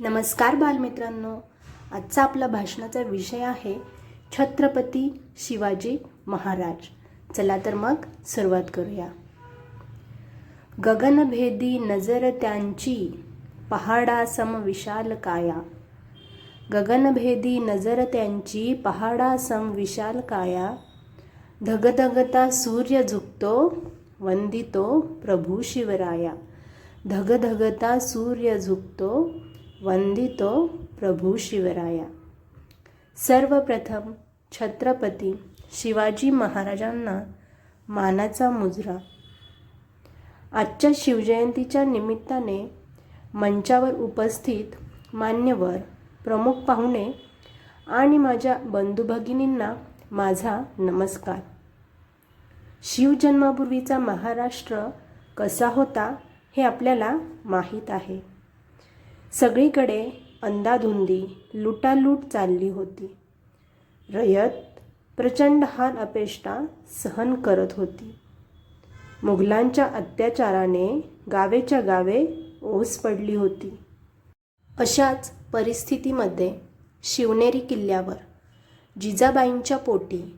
नमस्कार बालमित्रांनो. आजचा आपला भाषणाचा विषय आहे छत्रपती शिवाजी महाराज. चला तर मग सुरुवात करूया. गगनभेदी नजर त्यांची पहाडासम विशाल काया. गगनभेदी नजर त्यांची पहाडासम विशाल काया. धगधगता सूर्य झुकतो वंदितो प्रभू शिवराया. धगधगता सूर्य झुकतो वंदितो प्रभू शिवराया. सर्वप्रथम छत्रपती शिवाजी महाराजांना मानाचा मुजरा. आजच्या शिवजयंतीच्या निमित्ताने मंचावर उपस्थित मान्यवर प्रमुख पाहुणे आणि माझ्या बंधुभगिनींना माझा नमस्कार. शिवजन्मापूर्वीचा महाराष्ट्र कसा होता हे आपल्याला माहीत आहे. सगळीकडे अंदाधुंदी लुटालूट चालली होती. रयत प्रचंड हान अपेष्टा सहन करत होती. मुघलांच्या अत्याचाराने गावेच्या गावे ओस पडली होती. अशाच परिस्थितीमध्ये शिवनेरी किल्ल्यावर जिजाबाईंच्या पोटी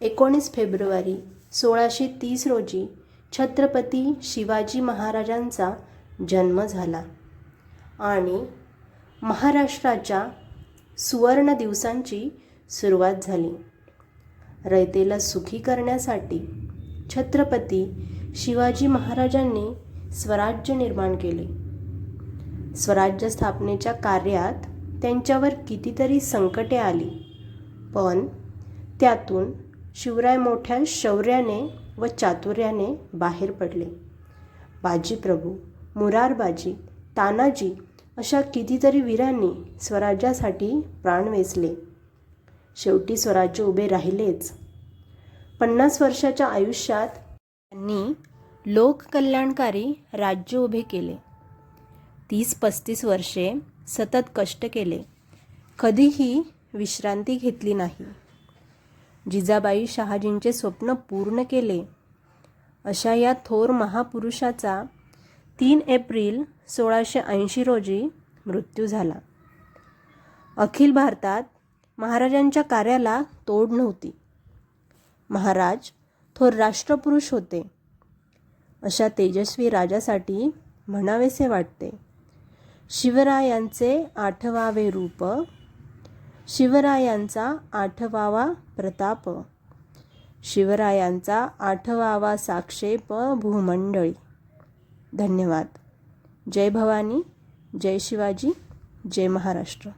एकोणीस फेब्रुवारी सोळाशे तीस रोजी छत्रपती शिवाजी महाराजांचा जन्म झाला. आणि महाराष्ट्राच्या सुवर्ण दिवसांची सुरुवात झाली. रयतेला सुखी करण्यासाठी छत्रपती शिवाजी महाराजांनी स्वराज्य निर्माण केले. स्वराज्य स्थापनेच्या कार्यात त्यांच्यावर कितीतरी संकटे आली पण त्यातून शिवराय मोठ्या शौर्याने व चातुर्याने बाहेर पडले. बाजीप्रभू मुरारबाजी तानाजी अशा कितीतरी वीरांनी स्वराज्यासाठी प्राण वेचले. शेवटी स्वराज्य उभे राहिलेच. पन्नास वर्षाच्या आयुष्यात त्यांनी लोककल्याणकारी राज्य उभे केले. तीस पस्तीस वर्षे सतत कष्ट केले. कधीही विश्रांती घेतली नाही. जिजाबाई शहाजींचे स्वप्न पूर्ण केले. अशा या थोर महापुरुषाचा तीन एप्रिल सोळाशे ऐंशी रोजी मृत्यू झाला. अखिल भारतात महाराजांच्या कार्याला तोड नव्हती. महाराज थोर राष्ट्रपुरुष होते. अशा तेजस्वी राजासाठी म्हणावेसे वाटते. शिवरायांचे आठवावे रूप शिवरायांचा आठवावा प्रताप शिवरायांचा आठवावा साक्षेप भूमंडळी. धन्यवाद. जय भवानी जय शिवाजी जय महाराष्ट्र.